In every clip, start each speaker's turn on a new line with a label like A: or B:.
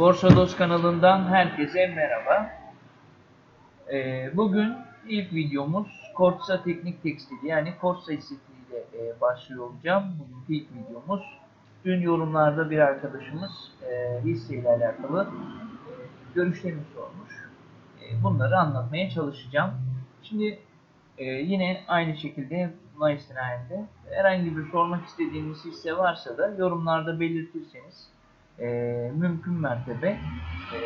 A: Borsa Dost kanalından herkese merhaba. Ee, bugün ilk videomuz Korsa Teknik Tekstil yani Korsa hissesiyle e, başlıyor olacağım. Bugün ilk videomuz. Dün yorumlarda bir arkadaşımız e, hisseyle alakalı e, görüşlerini sormuş. E, bunları anlatmaya çalışacağım. Şimdi yine aynı şekilde buna istinaden herhangi bir sormak istediğiniz hisse varsa da yorumlarda belirtirseniz e, mümkün mertebe e,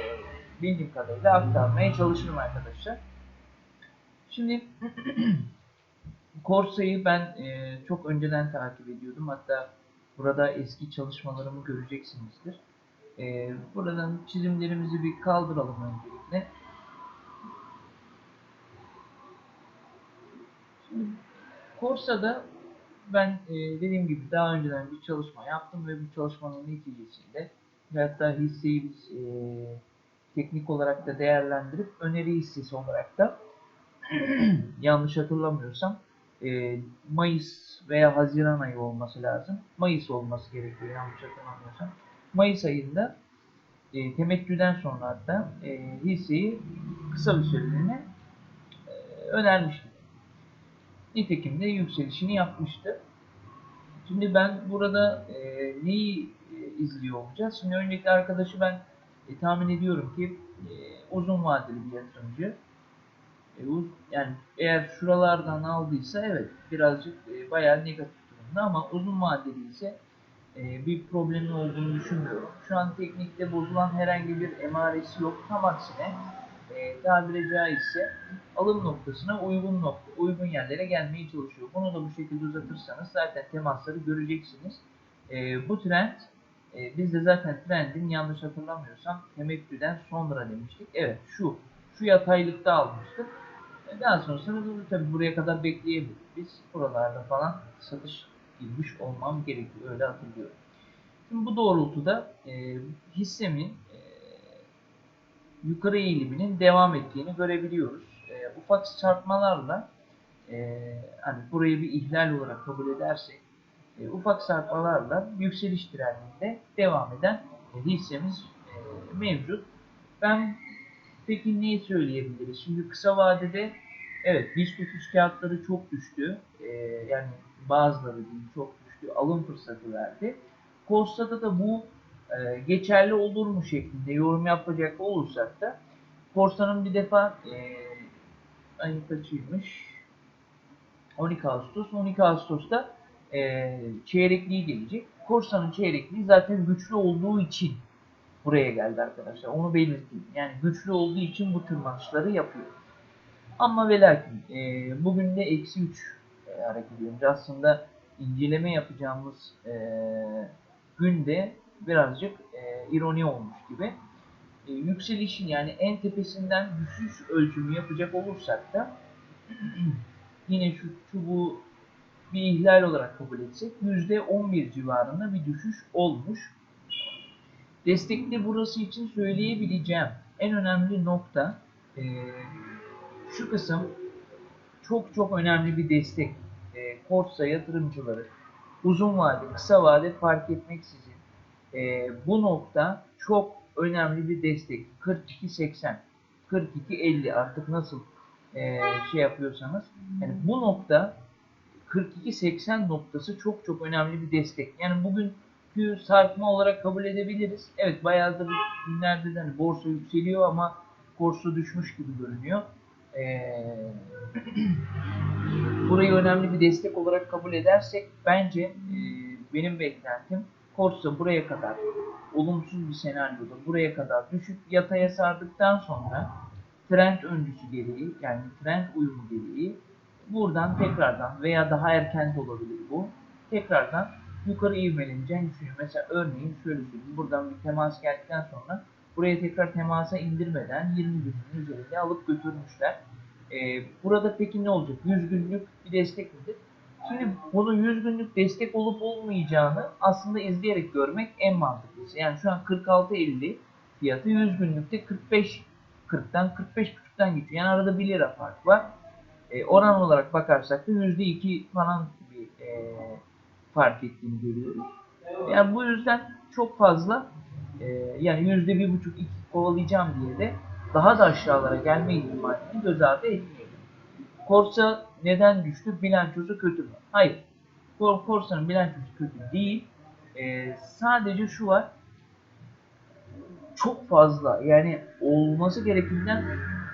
A: bildiğim kadarıyla aktarmaya çalışırım arkadaşlar. Şimdi Corsa'yı ben e, çok önceden takip ediyordum. Hatta burada eski çalışmalarımı göreceksinizdir. E, buradan çizimlerimizi bir kaldıralım öncelikle. Şimdi Corsa'da ben e, dediğim gibi daha önceden bir çalışma yaptım ve bu çalışmanın neticesinde ve hatta hisseyi biz e, teknik olarak da değerlendirip öneri hissesi olarak da yanlış hatırlamıyorsam e, Mayıs veya Haziran ayı olması lazım. Mayıs olması gerekiyor yanlış hatırlamıyorsam. Mayıs ayında e, temettüden sonra hatta e, hisseyi kısa bir süreliğine e, önermiştim. Nitekim de yükselişini yapmıştı. Şimdi ben burada e, neyi izliyor olacağız? Şimdi öncelikle arkadaşı ben e, tahmin ediyorum ki e, uzun vadeli bir yatırımcı. E, uz, yani eğer şuralardan aldıysa evet birazcık e, bayağı negatif durumda ama uzun vadeli ise e, bir problemi olduğunu düşünmüyorum. Şu an teknikte bozulan herhangi bir emaresi yok. Tam aksine e, tabiri caizse alım noktasına uygun nokta, uygun yerlere gelmeye çalışıyor. Bunu da bu şekilde uzatırsanız zaten temasları göreceksiniz. E, bu trend e, biz de zaten trendin yanlış hatırlamıyorsam temettüden sonra demiştik. Evet şu şu yataylıkta almıştık. E, daha sonrasında da tabii buraya kadar bekleyebiliriz. Biz buralarda falan satış girmiş olmam gerekiyor. Öyle hatırlıyorum. Şimdi bu doğrultuda e, hissemin e, yukarı eğiliminin devam ettiğini görebiliyoruz. E, ufak çarpmalarla e, hani burayı bir ihlal olarak kabul edersek e, ufak sarkmalarla yükseliş trendinde devam eden e, hissemiz e, mevcut. Ben peki neyi söyleyebiliriz? Şimdi kısa vadede evet BIST 30 kağıtları çok düştü. E, yani bazıları değil çok düştü. Alım fırsatı verdi. Corsa'da da bu e, geçerli olur mu şeklinde yorum yapacak olursak da Corsa'nın bir defa e, ayın kaçıymış? 12 Ağustos. 12 Ağustos'ta e, çeyrekliği gelecek. Corsa'nın çeyrekliği zaten güçlü olduğu için buraya geldi arkadaşlar. Onu belirteyim. Yani güçlü olduğu için bu tırmanışları yapıyor. Ama ve lakin e, bugün de eksi 3 e, hareket ediyoruz. Aslında inceleme yapacağımız e, günde birazcık e, ironi olmuş gibi. E, yükselişin yani en tepesinden düşüş ölçümü yapacak olursak da yine şu çubuğu bir ihlal olarak kabul etsek %11 civarında bir düşüş olmuş. Destekli burası için söyleyebileceğim en önemli nokta e, şu kısım çok çok önemli bir destek. E, Korsa yatırımcıları uzun vade, kısa vade fark etmeksizin e, bu nokta çok önemli bir destek. 42.80, 42.50 artık nasıl e, şey yapıyorsanız. Yani bu nokta 42.80 noktası çok çok önemli bir destek. Yani bugünkü sarkma olarak kabul edebiliriz. Evet bayağıdır günlerde de hani borsa yükseliyor ama borsa düşmüş gibi görünüyor. Ee, burayı önemli bir destek olarak kabul edersek bence e, benim beklentim Korsa buraya kadar olumsuz bir senaryoda buraya kadar düşüp yataya sardıktan sonra trend öncüsü gereği yani trend uyumu gereği buradan tekrardan veya daha erken de olabilir bu. Tekrardan yukarı ivmeleneceğini düşünüyorum. Mesela örneğin şöyle söyleyeyim. Buradan bir temas geldikten sonra buraya tekrar temasa indirmeden 20 günün üzerinde alıp götürmüşler. Ee, burada peki ne olacak? 100 günlük bir destek midir? Şimdi bunun 100 günlük destek olup olmayacağını aslında izleyerek görmek en mantıklısı. Yani şu an 46.50 fiyatı 100 günlükte 45 40'tan 45.40'tan geçiyor. Yani arada 1 lira fark var. E, oran olarak bakarsak da %2 falan bir e, fark ettiğini görüyoruz. Yani bu yüzden çok fazla e, yani yüzde bir buçuk iki kovalayacağım diye de daha da aşağılara gelme ihtimalini göz ardı etmeyelim. Korsa neden düştü? Bilançosu kötü mü? Hayır. Kor- Korsa'nın bilançosu kötü değil. E, sadece şu var. Çok fazla yani olması gerekenden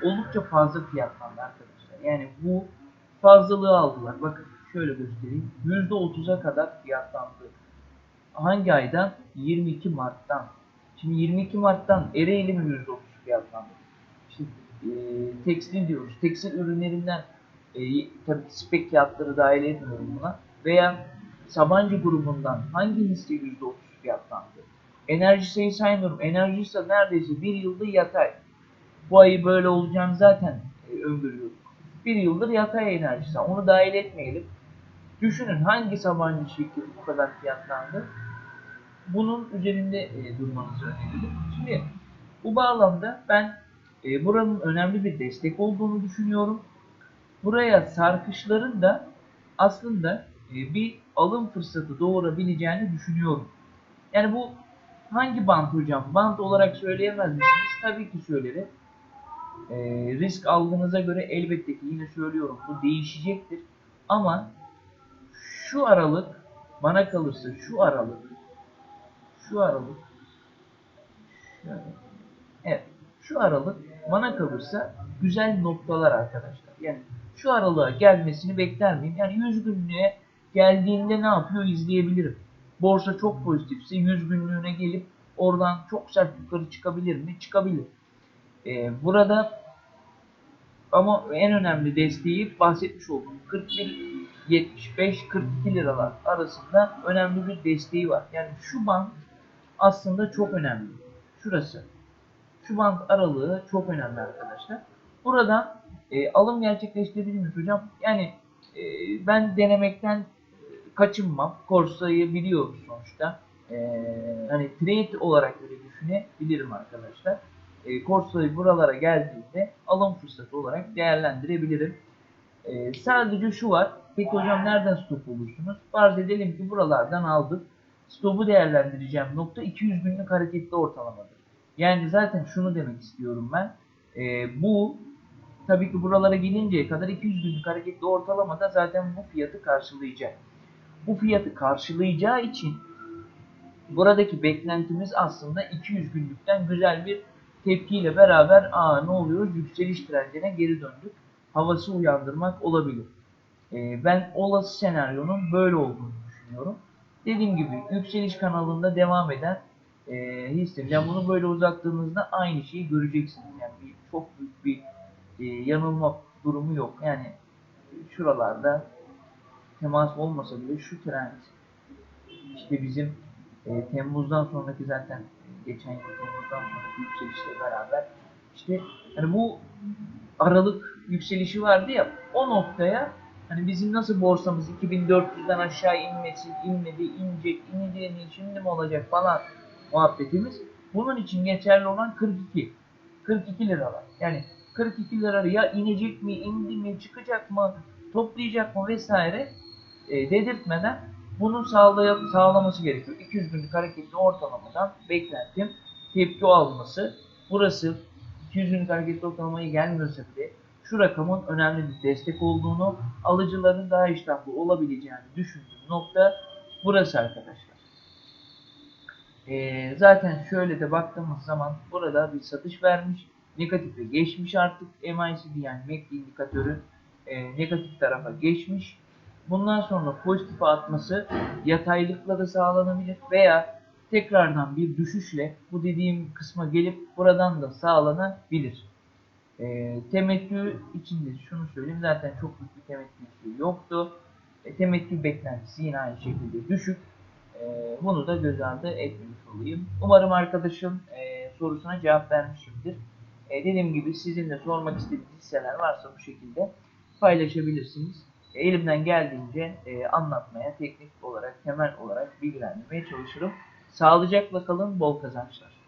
A: oldukça fazla fiyatlandı arkadaşlar. Yani bu fazlalığı aldılar. Bakın şöyle göstereyim. %30'a kadar fiyatlandı. Hangi aydan? 22 Mart'tan. Şimdi 22 Mart'tan Ereğli mi %30 fiyatlandı? İşte e, tekstil diyoruz. Tekstil ürünlerinden e, tabii spek fiyatları dahil etmiyorum buna. Veya Sabancı grubundan hangi hisse %30 fiyatlandı? Enerji sayı saymıyorum. Enerji ise neredeyse bir yıldır yatay. Bu ayı böyle olacağını zaten e, öngörüyorduk. Bir yıldır yatay enerjisi. Onu dahil etmeyelim. Düşünün hangi Sabancı şirketi bu kadar fiyatlandı? Bunun üzerinde e, durmanızı öneririm. Şimdi bu bağlamda ben e, buranın önemli bir destek olduğunu düşünüyorum. Buraya sarkışların da aslında e, bir alım fırsatı doğurabileceğini düşünüyorum. Yani bu hangi bant hocam? Bant olarak söyleyemez misiniz? Tabii ki söylerim. E, risk algınıza göre elbette ki yine söylüyorum bu değişecektir. Ama şu aralık bana kalırsa şu aralık şu aralık şöyle. Evet şu aralık bana kalırsa güzel noktalar arkadaşlar. Yani şu aralığa gelmesini bekler miyim? Yani 100 günlüğe geldiğinde ne yapıyor izleyebilirim. Borsa çok pozitifse 100 günlüğüne gelip oradan çok sert yukarı çıkabilir mi? Çıkabilir. Ee, burada ama en önemli desteği bahsetmiş olduğum 41 75 42 liralar arasında önemli bir desteği var. Yani şu band aslında çok önemli. Şurası. Şu band aralığı çok önemli arkadaşlar. Buradan e, alım gerçekleştirebilir miyiz hocam? Yani e, ben denemekten e, kaçınmam. Corsa'yı biliyoruz sonuçta. E, hani trade olarak öyle düşünebilirim arkadaşlar. E, Corsa'yı buralara geldiğinde alım fırsatı olarak değerlendirebilirim. E, sadece şu var. Peki hocam nereden stop olursunuz? Farz edelim ki buralardan aldık. Stop'u değerlendireceğim nokta 200 günlük hareketli ortalamadır. Yani zaten şunu demek istiyorum ben. E, bu tabii ki buralara gelinceye kadar 200 günlük hareketli ortalamada zaten bu fiyatı karşılayacak. Bu fiyatı karşılayacağı için buradaki beklentimiz aslında 200 günlükten güzel bir tepkiyle beraber aa ne oluyor yükseliş trendine geri döndük havası uyandırmak olabilir. Ee, ben olası senaryonun böyle olduğunu düşünüyorum. Dediğim gibi yükseliş kanalında devam eden e, hisse. Yani bunu böyle uzattığınızda aynı şeyi göreceksiniz. Yani bir, çok büyük bir e, yanılma durumu yok. Yani şuralarda temas olmasa bile şu trend işte bizim e, Temmuz'dan sonraki zaten geçen yıl Sonraki yükselişle beraber işte yani bu Aralık yükselişi vardı ya o noktaya hani bizim nasıl borsamız 2400'den aşağı inmesin, inmedi, inecek, ineceğini şimdi mi olacak falan muhabbetimiz. Bunun için geçerli olan 42. 42 liralar. Yani 42 lira ya inecek mi, indi mi, çıkacak mı, toplayacak mı vesaire e, dedirtmeden bunu sağlay- sağlaması gerekiyor. 200 günlük hareketli ortalamadan beklentim tepki alması. Burası 200 günlük hareketli ortalamayı gelmiyorsa bile şu rakamın önemli bir destek olduğunu, alıcıların daha iştahlı olabileceğini düşündüğüm nokta burası arkadaşlar. Ee, zaten şöyle de baktığımız zaman burada bir satış vermiş, negatife geçmiş artık MACD yani MACD indikatörü e, negatif tarafa geçmiş. Bundan sonra pozitife atması yataylıkla da sağlanabilir veya tekrardan bir düşüşle bu dediğim kısma gelip buradan da sağlanabilir. E, temettü içinde şunu söyleyeyim zaten çok büyük bir temettüsü yoktu. E, temettü beklentisi yine aynı şekilde düşük. E, bunu da göz ardı etmemiş olayım. Umarım arkadaşım e, sorusuna cevap vermişimdir. E, dediğim gibi sizin de sormak istediğiniz hisseler varsa bu şekilde paylaşabilirsiniz. E, elimden geldiğince e, anlatmaya, teknik olarak, temel olarak bilgilendirmeye çalışırım. Sağlıcakla kalın, bol kazançlar.